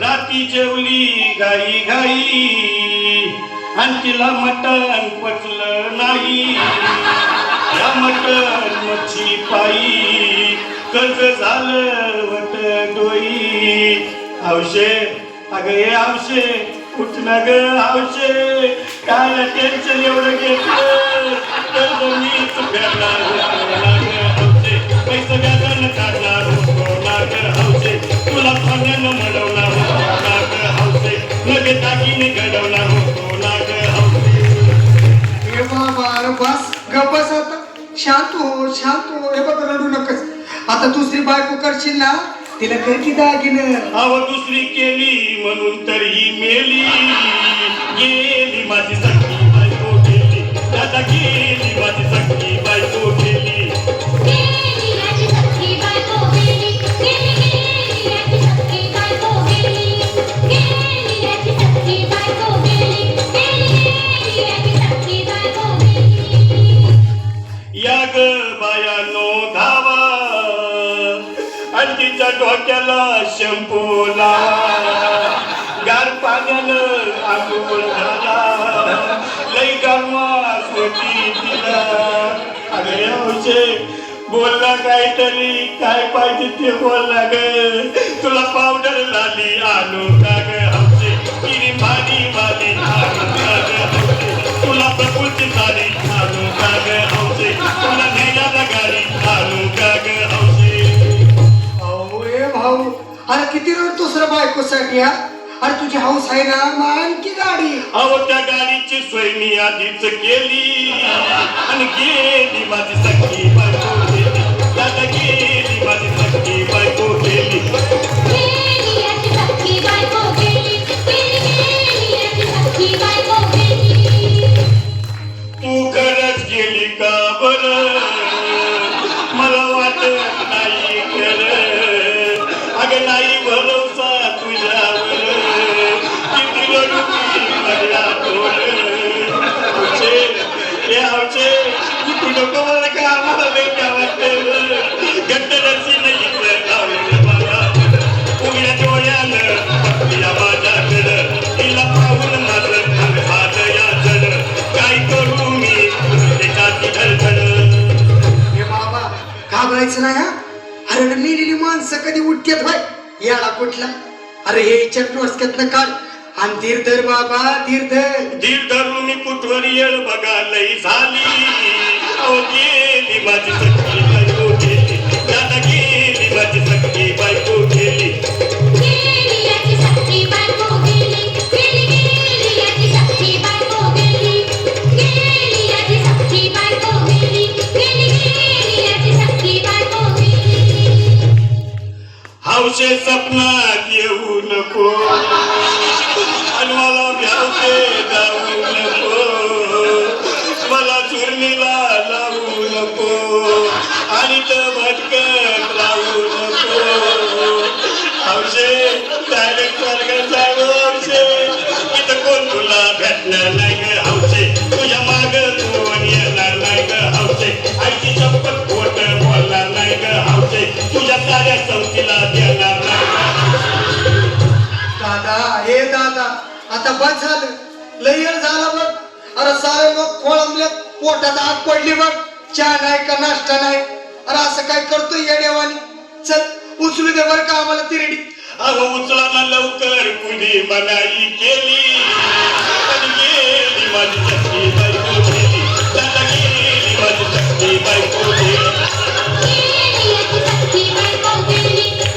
राती जेवली गाई गाई आणि तिला मटण पचलं नाही. या मटण मच्छी पायी कर्ज झालं वट डोई. आवशे अग हे आवशे कुठलं ग आवशे? काय टेन्शन एवढं घेत तुला पाण्यानं मडवणार होतो. नाग हौशे नगे दागिने घडवणार होतो. नाग हौशे हे बाबा अरे बस गप बस आता. शांत हो शांत हो. हे बघ रडू नकस. आता दुसरी बायको करशील ना तिला कर की दागिनं. अव दुसरी केली म्हणून तर ही मेली. गेली माझी सखी बायको गेली. दादा गेली आणि तिच्या डोक्याला शंपू लावा. गार पाण्यानं आंघोळ झाला. लई गारवास होती तिला अरे हौशे बोलला काहीतरी काय पाहिजे ते बोलला ग. तुला पावडर लाली आणू किती रड दुसऱ्या बायकोसाठी हा? अरे तुझी हाऊस आहे ना मग आणखी गाडी. अहो त्या गाडीची सोय मी आधीच केली. आणि गेली माझी सखी बायको. अगं नाही भरोसा तुझ्या किती रडू मी माझ्या तू नको मला का आम्हाला लई काय वाटतं नाही उघड्या डोळ्यानं माझ्याकडं तिला पाहून माझं काय करू मी हे बाबा घाबरायचं नाही हा? अरे मेलेली माणसं कधी उठतात भाई याला कुठला? अरे हे चक्रोस्क्यातनं काढ. आणि धीर धर बाबा धीर धर धीर धरून मी कुठवर येळ बघा लई झाली. अहो गेली माझी सखी. हौशे सपनात येऊ नको. आणि मला भ्यावते जाऊ नको. मला चुरणीला लावू नको. आता बस झालं. लयर झाला बघ. अरे सारे लोक खोळंबले. पोटात आग पडली बघ. चहा नाही का नाश्ता नाही? अरे असं काय करतोय या देवानी? चल उचलू दे बरं का आम्हाला तिरडी अहो उचला ना लवकर. कुणी मनाई केली. पण गेली माझी.